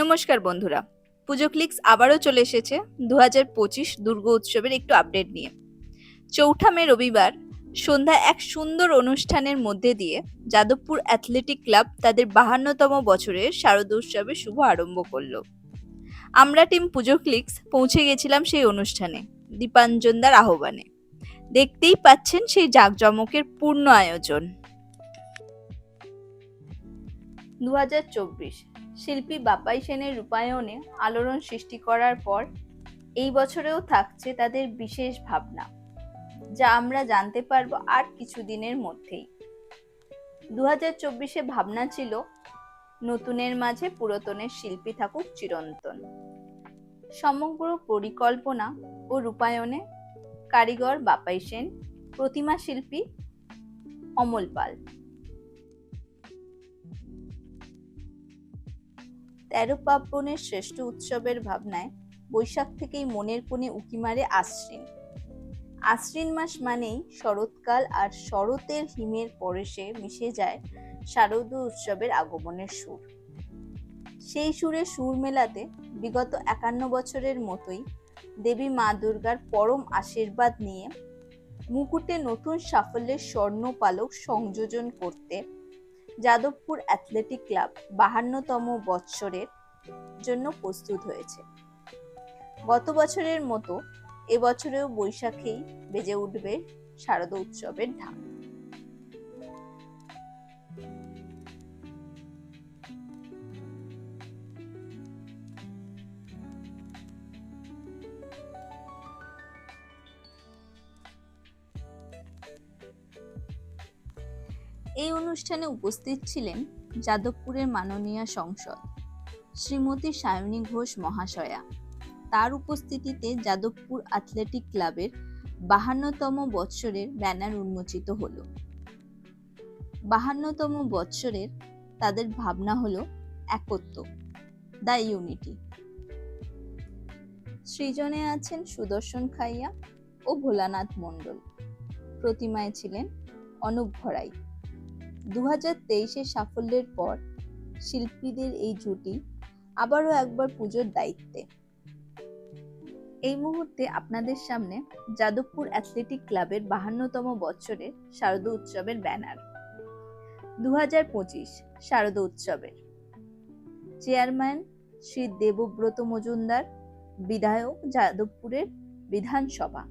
নমস্কার বন্ধুরা। পুজো ক্লিক্স আবারও চলে এসেছে দু হাজার পঁচিশ দুর্গা উৎসবের একটু আপডেট নিয়ে। চৌঠা মে রবিবার সন্ধ্যা এক সুন্দর অনুষ্ঠানের মধ্যে দিয়ে যাদবপুর অ্যাথলেটিক ক্লাব তাদের বাহান্নতম বছরের শারদ উৎসবের শুভ আরম্ভ করল। আমরা টিম পুজো ক্লিক্স পৌঁছে গেছিলাম সেই অনুষ্ঠানে, দীপাঞ্জনদার আহ্বানে। দেখতেই পাচ্ছেন সেই জাঁকজমকের পূর্ণ আয়োজন। দু হাজার চব্বিশ শিল্পী বাপাই সেনের রূপায়ণে আলোড়ন সৃষ্টি করার পর এই বছরেও থাকছে তাদের বিশেষ ভাবনা, যা আমরা জানতে পারব আর কিছুদিনের মধ্যেই। দু হাজার চব্বিশে ভাবনা ছিল নতুনের মাঝে পুরাতনের শিল্পী থাকুক চিরন্তন। সমগ্র পরিকল্পনা ও রূপায়ণে কারিগর বাপাই সেন, প্রতিমা শিল্পী অমল পাল। তেরো পার্বণের শ্রেষ্ঠ উৎসবের ভাবনায় বৈশাখ থেকেই মনের কোণে উকি মারে আশ্বিন। আশ্বিন মাস মানেই শরৎকাল আর শরতের হিমের পরেশে মিশে যায় শারদ উৎসবের আগমনের সুর। সেই সুরে সুর মেলাতে বিগত একান্ন বছরের মতোই দেবী মা দুর্গার পরম আশীর্বাদ নিয়ে মুকুটে নতুন সাফল্যের স্বর্ণ পালক সংযোজন করতে যাদবপুর অ্যাথলেটিক ক্লাব বাহান্নতম বৎসরের জন্য প্রস্তুত হয়েছে। গত বছরের মতো এবছরেও বৈশাখেই বেজে উঠবে শারদ উৎসবের ঢাক। এই অনুষ্ঠানে উপস্থিত ছিলেন যাদবপুরের মাননীয় সংসদ শ্রীমতী সায়নী ঘোষ মহাশয়া। তার উপস্থিতিতে যাদবপুর অ্যাথলেটিক ক্লাবের বাহান্নতম বৎসরের ব্যানার উন্মোচিত হল। বাহান্নতম বৎসরের তাদের ভাবনা হলো একত্ব, দ্য ইউনিটি। সৃজনে আছেন সুদর্শন খাইয়া ও ভোলানাথ মণ্ডল। প্রতিমায় ছিলেন অনুপ ভরাই। দু হাজার তেইশের সাফল্যের পর শিল্পীদের এই জুটি আবারও একবার পুজোর দায়িত্বে। এই মুহূর্তে আপনাদের সামনে যাদবপুর অ্যাথলেটিক ক্লাবের বাহান্নতম বছরের শারদ উৎসবের ব্যানার। দু হাজার পঁচিশ শারদ উৎসবের। চেয়ারম্যান শ্রী দেবব্রত মজুমদার, বিধায়ক যাদবপুরের বিধানসভা।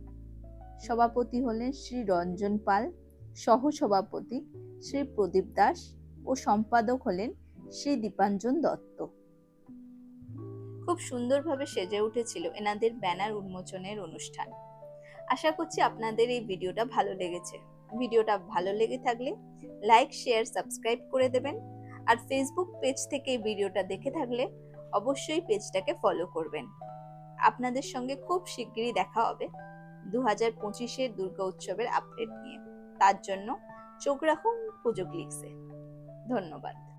সভাপতি হলেন শ্রী রঞ্জন পাল সহ সভাপতি শ্রী প্রদীপ দাস ও সম্পাদক হলেন শ্রী দীপাঞ্জন দত্ত। খুব সুন্দরভাবে সেজে উঠেছিল এনাদের ব্যানার উন্মোচনের অনুষ্ঠান। আশা করছি আপনাদের এই ভিডিওটা ভালো লেগেছে। ভিডিওটা ভালো লেগে থাকলে লাইক, শেয়ার, সাবস্ক্রাইব করে দেবেন। আর ফেসবুক পেজ থেকে এই ভিডিওটা দেখে থাকলে অবশ্যই পেজটাকে ফলো করবেন। আপনাদের সঙ্গে খুব শিগগিরই দেখা হবে দু হাজার পঁচিশের দুর্গা উৎসবের আপডেট নিয়ে। তার জন্য চোখ রাখুন পুজো ক্লিক্সে। ধন্যবাদ।